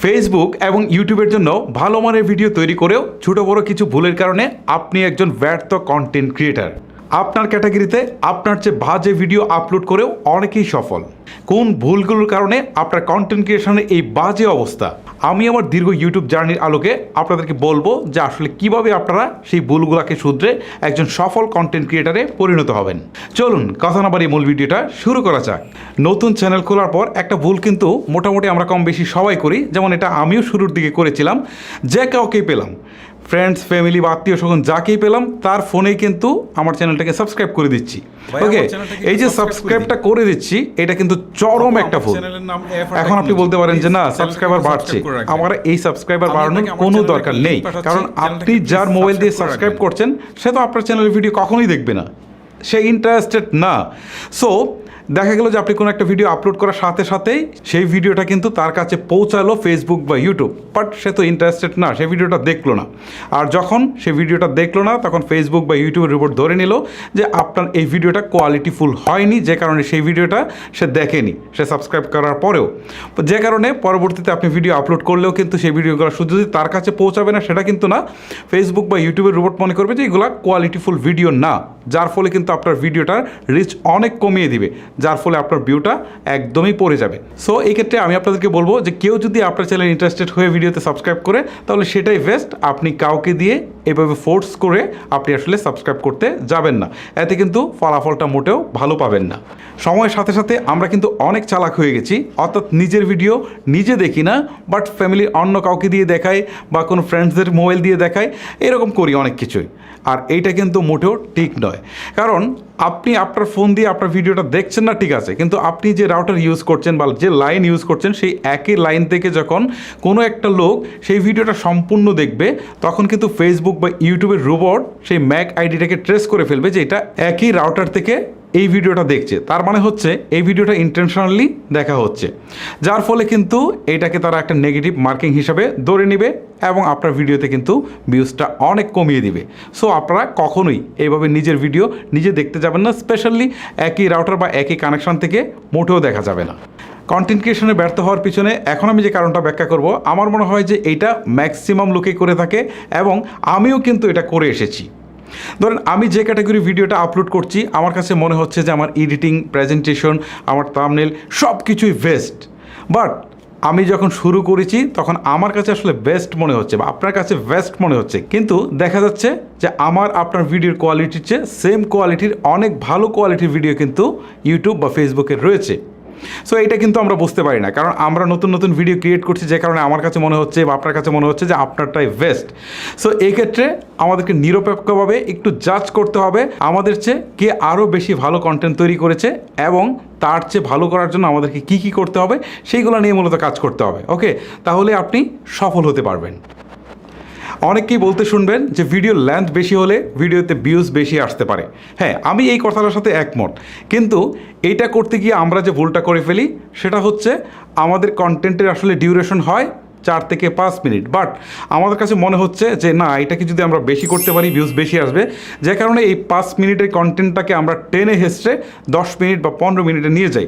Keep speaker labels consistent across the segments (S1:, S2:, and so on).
S1: Facebook এবং ইউটিউবের জন্য ভালো মানের ভিডিও তৈরি করেও ছোটো বড় কিছু ভুলের কারণে আপনি একজন ব্যর্থ কন্টেন্ট ক্রিয়েটার আপনার ক্যাটাগরিতে আপনার চেয়ে বাজে ভিডিও আপলোড করেও অনেকেই সফল। কোন ভুলগুলোর কারণে আপনার কন্টেন্ট ক্রিয়েশনের এই বাজে অবস্থা? আমি আমার দীর্ঘ ইউটিউব জার্নির আলোকে আপনাদেরকে বলব যে আসলে কীভাবে আপনারা সেই ভুলগুলোকে শুধরে একজন সফল কন্টেন্ট ক্রিয়েটারে পরিণত হবেন। চলুন, কথা না মূল ভিডিওটা শুরু করা যাক। নতুন চ্যানেল খোলার পর একটা ভুল কিন্তু মোটামুটি আমরা কম বেশি সবাই করি। যেমন এটা আমিও শুরুর দিকে করেছিলাম, যে কাউকেই পেলাম। ফ্রেন্ডস ফ্যামিলি বা আত্মীয় স্বজন যাকেই পেলাম তার ফোনেই কিন্তু আমার চ্যানেলটাকে সাবস্ক্রাইব করে দিচ্ছি। ওকে এই যে সাবস্ক্রাইবটা করে দিচ্ছি এটা কিন্তু চরম একটা
S2: AFR
S1: এখন আপনি বলতে পারেন যে না সাবস্ক্রাইবার বাড়ছে। আমার এই সাবস্ক্রাইবার বাড়ানোর কোনো দরকার নেই। কারণ আপনি যার মোবাইল দিয়ে সাবস্ক্রাইব করছেন সে তো আপনার চ্যানেলের ভিডিও কখনোই দেখবে না। সে ইন্টারেস্টেড না। সো দেখা গেল যে আপনি কোনো একটা ভিডিও আপলোড করার সাথে সাথেই সেই ভিডিওটা কিন্তু তার কাছে পৌঁছালো ফেসবুক বা ইউটিউব বাট সে তো ইন্টারেস্টেড না সেই ভিডিওটা দেখল না। আর যখন সে ভিডিওটা দেখল না, তখন ফেসবুক বা ইউটিউবের রিপোর্ট ধরে নিল যে আপনার এই ভিডিওটা কোয়ালিটিফুল হয়নি, যে কারণে সেই ভিডিওটা সে দেখেনি, সে সাবস্ক্রাইব করার পরেও। যে কারণে পরবর্তীতে আপনি ভিডিও আপলোড করলেও কিন্তু সেই ভিডিওগুলো শুধু যদি তার কাছে পৌঁছাবে না, সেটা কিন্তু না ফেসবুক বা ইউটিউবের রিপোর্ট মনে করবে যে এগুলো কোয়ালিটিফুল ভিডিও না, যার ফলে কিন্তু আপনার ভিডিওটার রিচ অনেক কমিয়ে দিবে। যার ফলে আপনার ভিউটা একদমই পড়ে যাবে। সো এই ক্ষেত্রে আমি আপনাদেরকে বলব যে কেউ যদি আপনার চ্যানেল ইন্টারেস্টেড হয়ে ভিডিওতে সাবস্ক্রাইব করে, তাহলে সেটাই বেস্ট আপনি কাউকে দিয়ে এভাবে ফোর্স করে আপনি আসলে সাবস্ক্রাইব করতে যাবেন না। এতে কিন্তু ফলাফলটা মোটেও ভালো পাবেন না। সময়ের সাথে সাথে আমরা কিন্তু অনেক চালাক হয়ে গেছি, অর্থাৎ নিজের ভিডিও নিজে দেখি না বাট ফ্যামিলির অন্য কাউকে দিয়ে দেখাই বা কোনো ফ্রেন্ডসদের মোবাইল দিয়ে দেখাই, এরকম করি অনেক কিছুই। আর এইটা কিন্তু মোটেও ঠিক নয়। কারণ আপনি আপনার ফোন দিয়ে আপনার ভিডিওটা দেখছেন না, ঠিক আছে। কিন্তু আপনি যে রাউটার ইউজ করছেন বা যে লাইন ইউজ করছেন, সেই একই লাইন থেকে যখন কোনো একটা লোক সেই ভিডিওটা সম্পূর্ণ দেখবে, তখন কিন্তু ফেসবুক বা ইউটিউবের রোবট সেই ম্যাক আইডিটাকে ট্রেস করে ফেলবে যে এটা একই রাউটার থেকে এই ভিডিওটা দেখছে। তার মানে হচ্ছে এই ভিডিওটা ইন্টেনশনালি দেখা হচ্ছে। যার ফলে কিন্তু এটাকে তারা একটা নেগেটিভ মার্কিং হিসাবে ধরে নেবে এবং আপনার ভিডিওতে কিন্তু ভিউজটা অনেক কমিয়ে দিবে। সো আপনারা কখনোই এইভাবে নিজের ভিডিও নিজে দেখতে যাবেন না স্পেশালি একই রাউটার বা একই কানেকশন থেকে মোটেও দেখা যাবে না। কন্টেন্ট ক্রিয়েশনে ব্যর্থ হওয়ার পিছনে এখন আমি যে কারণটা ব্যাখ্যা করব, আমার মনে হয় যে এইটা ম্যাক্সিমাম লোকেই করে থাকে এবং আমিও কিন্তু এটা করে এসেছি। ধরেন আমি যে ক্যাটাগরি ভিডিওটা আপলোড করছি, আমার কাছে মনে হচ্ছে যে আমার এডিটিং প্রেজেন্টেশন আমার তামনেল সব কিছুই বেস্ট বাট আমি যখন শুরু করেছি, তখন আমার কাছে আসলে বেস্ট মনে হচ্ছে বা আপনার কাছে বেস্ট মনে হচ্ছে। কিন্তু দেখা যাচ্ছে যে আমার, আপনার ভিডিওর কোয়ালিটির চেয়ে সেম কোয়ালিটির অনেক ভালো কোয়ালিটির ভিডিও কিন্তু ইউটিউব বা ফেসবুকে রয়েছে। সো এটা কিন্তু আমরা বুঝতে পারি না। কারণ আমরা নতুন নতুন ভিডিও ক্রিয়েট করছি যে কারণে আমার কাছে মনে হচ্ছে বা আপনার কাছে মনে হচ্ছে যে আপনারটাই বেস্ট সো এই ক্ষেত্রে আমাদেরকে নিরপেক্ষভাবে একটু জাজ করতে হবে। আমাদের চেয়ে কে আরও বেশি ভালো কন্টেন্ট তৈরি করেছে এবং তার চেয়ে ভালো করার জন্য আমাদেরকে কী কী করতে হবে, সেইগুলো নিয়ে মূলত কাজ করতে হবে। ওকে তাহলে আপনি সফল হতে পারবেন। অনেকেই বলতে শুনবেন যে ভিডিও লেন্থ বেশি হলে ভিডিওতে ভিউজ বেশি আসতে পারে। হ্যাঁ আমি এই কথাটার সাথে একমত। কিন্তু এইটা করতে গিয়ে আমরা যে ভুলটা করে ফেলি, সেটা হচ্ছে আমাদের কন্টেন্টের আসলে ডিউরেশন হয় চার থেকে পাঁচ মিনিট। বাট আমাদের কাছে মনে হচ্ছে যে, না, এটাকে যদি আমরা বেশি করতে পারি ভিউজ বেশি আসবে। যে কারণে এই পাঁচ মিনিটের কন্টেন্টটাকে আমরা টেনে হেসড়ে দশ মিনিট বা পনেরো মিনিটে নিয়ে যাই।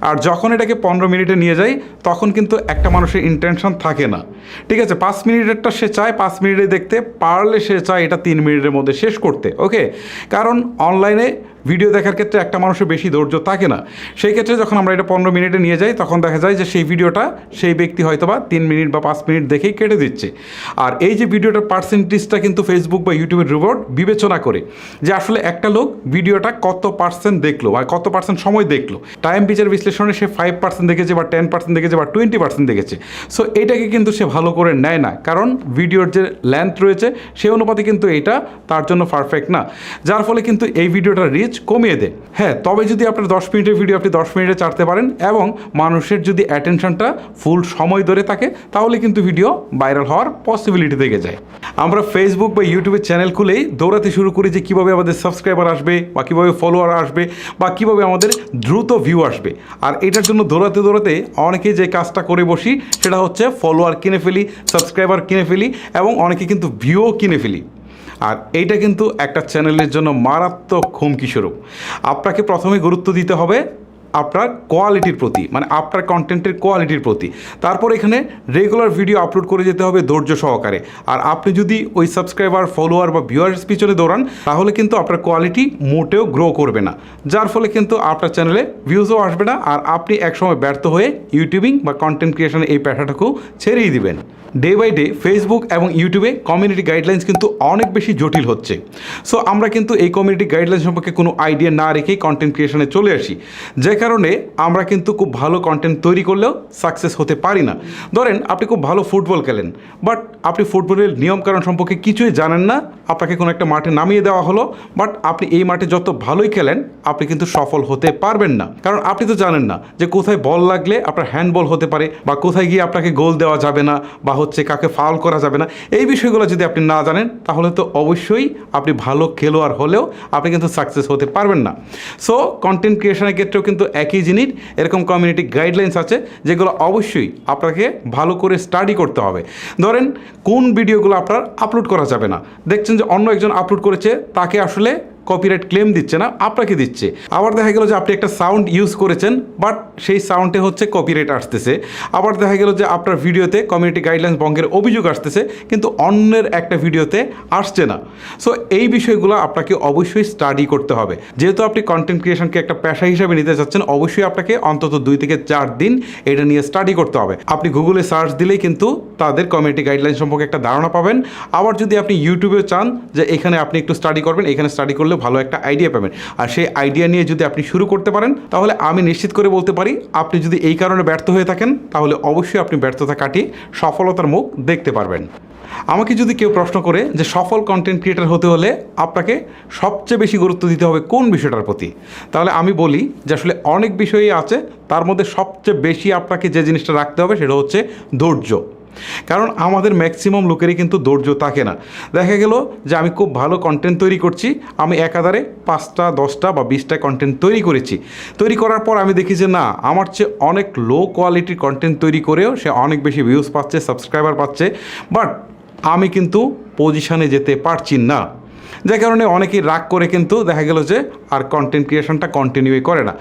S1: আর যখন এটাকে পনেরো মিনিটে নিয়ে যাই, তখন কিন্তু একটা মানুষের ইন্টেনশন থাকে না। ঠিক আছে, পাঁচ মিনিটেরটা সে চায়, পাঁচ মিনিটে দেখতে, পারলে সে চায় এটা তিন মিনিটের মধ্যে শেষ করতে। ওকে কারণ অনলাইনে ভিডিও দেখার ক্ষেত্রে একটা মানুষের বেশি ধৈর্য থাকে না। সেই ক্ষেত্রে যখন আমরা এটা পনেরো মিনিটে নিয়ে যাই, তখন দেখা যায় যে সেই ভিডিওটা সেই ব্যক্তি হয়তো বা তিন মিনিট বা পাঁচ মিনিট দেখেই কেটে দিচ্ছে। আর এই যে ভিডিওটার পার্সেন্টেজটা কিন্তু ফেসবুক বা ইউটিউবের রিপোর্ট বিবেচনা করে যে আসলে একটা লোক ভিডিওটা কত পার্সেন্ট দেখল বা কত পার্সেন্ট সময় দেখল। টাইম বিচার বিশ্লেষণে সে ফাইভ পার্সেন্ট দেখেছে বা টেন পার্সেন্ট দেখেছে বা টোয়েন্টি পার্সেন্ট দেখেছে। সো এটাকে কিন্তু সে ভালো করে নেয় না। কারণ ভিডিওর যে লেন্থ রয়েছে সেই অনুপাতে কিন্তু এটা তার জন্য পারফেক্ট না। যার ফলে কিন্তু এই ভিডিওটার রিচ কমিয়ে দেয়। হ্যাঁ তবে যদি আপনার দশ মিনিটের ভিডিও আপনি দশ মিনিটে ছাড়তে পারেন এবং মানুষের যদি অ্যাটেনশনটা ফুল সময় ধরে থাকে, তাহলে কিন্তু ভিডিও ভাইরাল হওয়ার পসিবিলিটি থেকে যায়। আমরা ফেসবুক বা ইউটিউবের চ্যানেল খুলেই দৌড়াতে শুরু করি যে কীভাবে আমাদের সাবস্ক্রাইবার আসবে বা কীভাবে ফলোয়ার আসবে বা কীভাবে আমাদের দ্রুত ভিউ আসবে। আর এটার জন্য দৌড়াতে দৌড়াতে অনেকে যে কাজটা করে বসি, সেটা হচ্ছে ফলোয়ার কিনে ফেলি সাবস্ক্রাইবার কিনে ফেলি এবং অনেকে কিন্তু ভিউও কিনে ফেলি। আর এইটা কিন্তু একটা চ্যানেলের জন্য মারাত্মক হুমকি স্বরূপ। আপনাকে প্রথমে গুরুত্ব দিতে হবে আপনার কোয়ালিটির প্রতি মানে আপনার কন্টেন্টের কোয়ালিটির প্রতি। তারপর এখানে রেগুলার ভিডিও আপলোড করে যেতে হবে ধৈর্য সহকারে। আর আপনি যদি ওই সাবস্ক্রাইবার ফলোয়ার বা ভিউয়ার্স পিছনে দৌড়ান, তাহলে কিন্তু আপনার কোয়ালিটি মোটেও গ্রো করবে না। যার ফলে কিন্তু আপনার চ্যানেলে ভিউজও আসবে না, আর আপনি একসময় ব্যর্থ হয়ে ইউটিউবিং বা কন্টেন্ট ক্রিয়েশনের এই পেশাটাকেও ছেড়েই দিবেন। ডে বাই ডে ফেসবুক এবং ইউটিউবে কমিউনিটি গাইডলাইন্স কিন্তু অনেক বেশি জটিল হচ্ছে। সো আমরা কিন্তু এই কমিউনিটি গাইডলাইন সম্পর্কে কোনো আইডিয়া না রেখেই কন্টেন্ট ক্রিয়েশনে চলে আসি। যে কারণে আমরা কিন্তু খুব ভালো কন্টেন্ট তৈরি করলেও সাকসেস হতে পারি না। ধরেন, আপনি খুব ভালো ফুটবল খেলেন বাট আপনি ফুটবলের নিয়মকানুন সম্পর্কে কিছুই জানেন না আপনাকে কোনো একটা মাঠে নামিয়ে দেওয়া হলো বাট আপনি এই মাঠে যত ভালোই খেলেন, আপনি কিন্তু সফল হতে পারবেন না। কারণ আপনি তো জানেন না যে কোথায় বল লাগলে আপনার হ্যান্ডবল হতে পারে, বা কোথায় গিয়ে আপনাকে গোল দেওয়া যাবে না, বা হচ্ছে কাকে ফাউল করা যাবে না। এই বিষয়গুলো যদি আপনি না জানেন, তাহলে তো অবশ্যই আপনি ভালো খেলোয়াড় হলেও আপনি কিন্তু সাকসেস হতে পারবেন না। সো কন্টেন্ট ক্রিয়েশনের ক্ষেত্রেও কিন্তু একই জিনিস, এরকম কমিউনিটি গাইডলাইন্স আছে, যেগুলো অবশ্যই আপনাকে ভালো করে স্টাডি করতে হবে। ধরেন, কোন ভিডিওগুলো আপনার আপলোড করা যাবে না। দেখছেন যে অন্য একজন আপলোড করেছে তাকে আসলে কপিরাইট ক্লেম দিচ্ছে না, আপনাকে দিচ্ছে। আবার দেখা গেল যে আপনি একটা সাউন্ড ইউজ করেছেন বাট সেই সাউন্ডে হচ্ছে কপিরাইট আসতেছে। আবার দেখা গেল যে আপনার ভিডিওতে কমিউনিটি গাইডলাইন্স ভঙ্গের অভিযোগ আসতেছে, কিন্তু অন্যের একটা ভিডিওতে আসছে না। সো এই বিষয়গুলো আপনাকে অবশ্যই স্টাডি করতে হবে। যেহেতু আপনি কন্টেন্ট ক্রিয়েশনকে একটা পেশা হিসাবে নিতে চাচ্ছেন অবশ্যই আপনাকে অন্তত দুই থেকে চার দিন এটা নিয়ে স্টাডি করতে হবে। আপনি গুগলে সার্চ দিলেই কিন্তু তাদের কমিউনিটি গাইডলাইন সম্পর্কে একটা ধারণা পাবেন। আবার যদি আপনি ইউটিউবে চান যে এখানে আপনি একটু স্টাডি করবেন, এখানে স্টাডি করলে ভালো একটা আইডিয়া পাবেন আর সেই আইডিয়া নিয়ে যদি আপনি শুরু করতে পারেন, তাহলে আমি নিশ্চিত করে বলতে পারি, আপনি যদি এই কারণে ব্যর্থ হয়ে থাকেন, তাহলে অবশ্যই আপনি ব্যর্থতা কাটিয়ে সফলতার মুখ দেখতে পারবেন। আমাকে যদি কেউ প্রশ্ন করে যে সফল কন্টেন্ট ক্রিয়েটার হতে হলে আপনাকে সবচেয়ে বেশি গুরুত্ব দিতে হবে কোন বিষয়টার প্রতি? তাহলে আমি বলি যে আসলে অনেক বিষয়ই আছে, তার মধ্যে সবচেয়ে বেশি আপনাকে যে জিনিসটা রাখতে হবে, সেটা হচ্ছে ধৈর্য। কারণ আমাদের ম্যাক্সিমাম লোকেরই কিন্তু ধৈর্য থাকে না। দেখা গেল যে আমি খুব ভালো কন্টেন্ট তৈরি করছি, আমি একাধারে পাঁচটা, দশটা বা বিশটা কন্টেন্ট তৈরি করেছি। তৈরি করার পর আমি দেখি যে না, আমার চেয়ে অনেক লো কোয়ালিটির কন্টেন্ট তৈরি করেও সে অনেক বেশি ভিউজ পাচ্ছে সাবস্ক্রাইবার পাচ্ছে বাট আমি কিন্তু পজিশানে যেতে পারছি না। যে কারণে অনেকেই রাগ করে কিন্তু দেখা গেল যে আর কন্টেন্ট ক্রিয়েশনটা কন্টিনিউই করে না।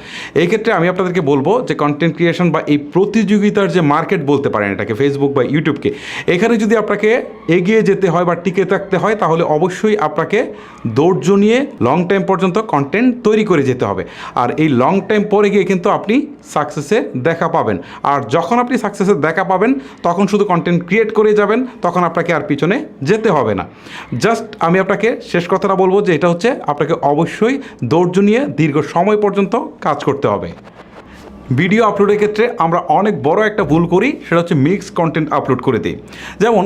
S1: এই ক্ষেত্রে আমি আপনাদেরকে বলব যে কন্টেন্ট ক্রিয়েশন বা এই প্রতিযোগিতার যে মার্কেট বলতে পারেন এটাকে ফেসবুক বা ইউটিউবকে এখানে যদি আপনাকে এগিয়ে যেতে হয় বা টিকে থাকতে হয়, তাহলে অবশ্যই আপনাকে ধৈর্য নিয়ে লং টাইম পর্যন্ত কন্টেন্ট তৈরি করে যেতে হবে। আর এই লং টাইম পরে গিয়ে কিন্তু আপনি সাকসেসে দেখা পাবেন। আর যখন আপনি সাকসেসের দেখা পাবেন, তখন শুধু কন্টেন্ট ক্রিয়েট করে যাবেন, তখন আপনাকে আর পিছনে যেতে হবে না। জাস্ট আমি আপনাকে শেষ কথাটা বলব যে এটা হচ্ছে আপনাকে অবশ্যই ধৈর্য নিয়ে দীর্ঘ সময় পর্যন্ত কাজ করতে হবে। ভিডিও আপলোডের ক্ষেত্রে আমরা অনেক বড় একটা ভুল করি, সেটা হচ্ছে মিক্স কন্টেন্ট আপলোড করে দিই। যেমন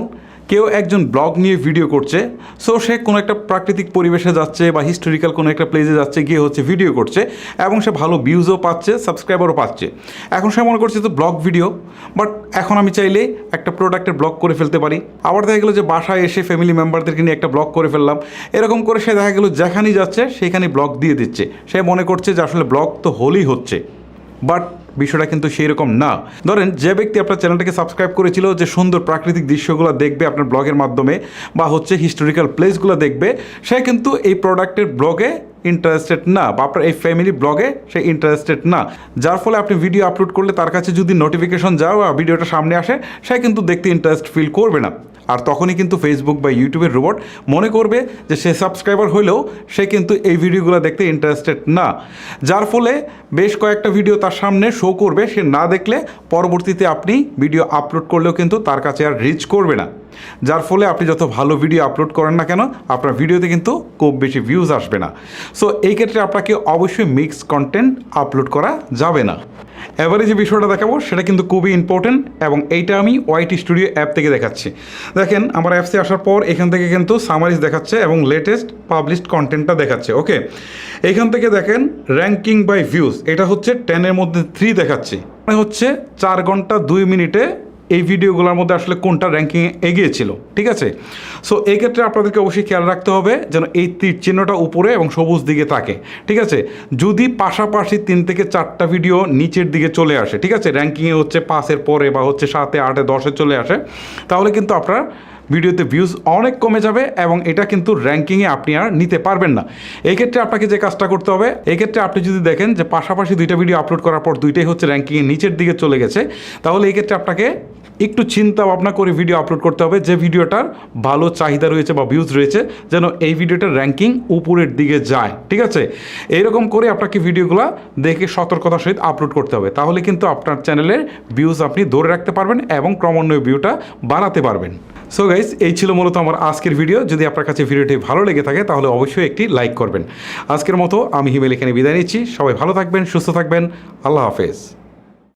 S1: কেউ একজন ব্লগ নিয়ে ভিডিও করছে সো সে কোনো একটা প্রাকৃতিক পরিবেশে যাচ্ছে বা হিস্টোরিক্যাল কোনো একটা প্লেসে যাচ্ছে, গিয়ে হচ্ছে ভিডিও করছে, এবং সে ভালো ভিউজও পাচ্ছে সাবস্ক্রাইবারও পাচ্ছে। এখন সে মনে করছে তো ব্লগ ভিডিও বাট এখন আমি চাইলে একটা প্রোডাক্টের ব্লগ করে ফেলতে পারি। আবার দেখা গেলো যে বাসায় এসে ফ্যামিলি মেম্বারদেরকে নিয়ে একটা ব্লগ করে ফেললাম। এরকম করে সে দেখা গেলো যেখানেই যাচ্ছে সেখানে ব্লগ দিয়ে দিচ্ছে। সে মনে করছে যে আসলে ব্লগ তো হলেই হচ্ছে। বাট বিষয়টা কিন্তু সেই রকম না। ধরেন, যে ব্যক্তি আপনার চ্যানেলটাকে সাবস্ক্রাইব করেছিল, যে সুন্দর প্রাকৃতিক দৃশ্যগুলো দেখবে আপনার ব্লগের মাধ্যমে বা হচ্ছে হিস্টোরিক্যাল প্লেসগুলো দেখবে, সে কিন্তু এই প্রোডাক্টের ব্লগে ইন্টারেস্টেড না, বা আপনার এই ফ্যামিলি ব্লগে সে ইন্টারেস্টেড না। যার ফলে আপনি ভিডিও আপলোড করলে তার কাছে যদি নোটিফিকেশন যাও ভিডিওটা সামনে আসে, সে কিন্তু দেখতে ইন্টারেস্ট ফিল করবে না। আর তখনই কিন্তু ফেসবুক বা ইউটিউবের রোবট মনে করবে যে সে সাবস্ক্রাইবার হলেও সে কিন্তু এই ভিডিওগুলো দেখতে ইন্টারেস্টেড না। যার ফলে বেশ কয়েকটা ভিডিও তার সামনে শো করবে, সে না দেখলে পরবর্তীতে আপনি ভিডিও আপলোড করলেও কিন্তু তার কাছে আর রিচ করবে না। যার ফলে আপনি যত ভালো ভিডিও আপলোড করেন না কেন, আপনার ভিডিওতে কিন্তু খুব বেশি ভিউজ আসবে না। সো এই ক্ষেত্রে আপনাকে অবশ্যই মিক্স কন্টেন্ট আপলোড করা যাবে না। এবারে যে বিষয়টা দেখাবো, সেটা কিন্তু খুবই ইম্পর্টেন্ট এবং এইটা আমি ওয়াইটি স্টুডিও অ্যাপ থেকে দেখাচ্ছি। দেখেন, আমার অ্যাপসে আসার পর এখান থেকে কিন্তু সামারিজ দেখাচ্ছে এবং লেটেস্ট পাবলিশড কন্টেন্টটা দেখাচ্ছে ওকে এখান থেকে দেখেন র্যাঙ্কিং বাই ভিউজ এটা হচ্ছে টেনের মধ্যে থ্রি দেখাচ্ছে। মানে হচ্ছে চার ঘণ্টা দুই মিনিটে এই ভিডিওগুলোর মধ্যে আসলে কোনটা র্যাঙ্কিং এগিয়েছিল, ঠিক আছে? সো এই ক্ষেত্রে আপনাদেরকে অবশ্যই খেয়াল রাখতে হবে যেন এই তীর চিহ্নটা উপরে এবং সবুজ দিকে থাকে, ঠিক আছে? যদি পাশাপাশি তিন থেকে চারটা ভিডিও নিচের দিকে চলে আসে, ঠিক আছে? র্যাঙ্কিংয়ে হচ্ছে পাঁচের পরে বা হচ্ছে সাতে, আটে, দশে চলে আসে, তাহলে কিন্তু আপনার ভিডিওতে ভিউজ অনেক কমে যাবে এবং এটা কিন্তু র্যাঙ্কিংয়ে আপনি আর নিতে পারবেন না। এই ক্ষেত্রে আপনাকে যে কাজটা করতে হবে, এই ক্ষেত্রে আপনি যদি দেখেন যে পাশাপাশি দুইটা ভিডিও আপলোড করার পর দুইটাই হচ্ছে র্যাঙ্কিংয়ে নিচের দিকে চলে গেছে, তাহলে এই ক্ষেত্রে আপনাকে একটু চিন্তা ভাবনা করে ভিডিও আপলোড করতে হবে, যে ভিডিওটার ভালো চাহিদা রয়েছে বা ভিউজ রয়েছে, যেন এই ভিডিওটার র্যাঙ্কিং উপরের দিকে যায়, ঠিক আছে? এইরকম করে আপনাকে ভিডিওগুলো দেখে সতর্কতার সহিত আপলোড করতে হবে, তাহলে কিন্তু আপনার চ্যানেলের ভিউজ আপনি ধরে রাখতে পারবেন এবং ক্রমান্বয়ে ভিউটা বাড়াতে পারবেন। সো গাইজ এই ছিল মূলত আমার আজকের ভিডিও যদি আপনার কাছে ভিডিওটি ভালো লেগে থাকে, তাহলে অবশ্যই একটি লাইক করবেন। আজকের মতো আমি হিমেল এখানে বিদায় নিচ্ছি, সবাই ভালো থাকবেন, সুস্থ থাকবেন, আল্লাহ হাফেজ।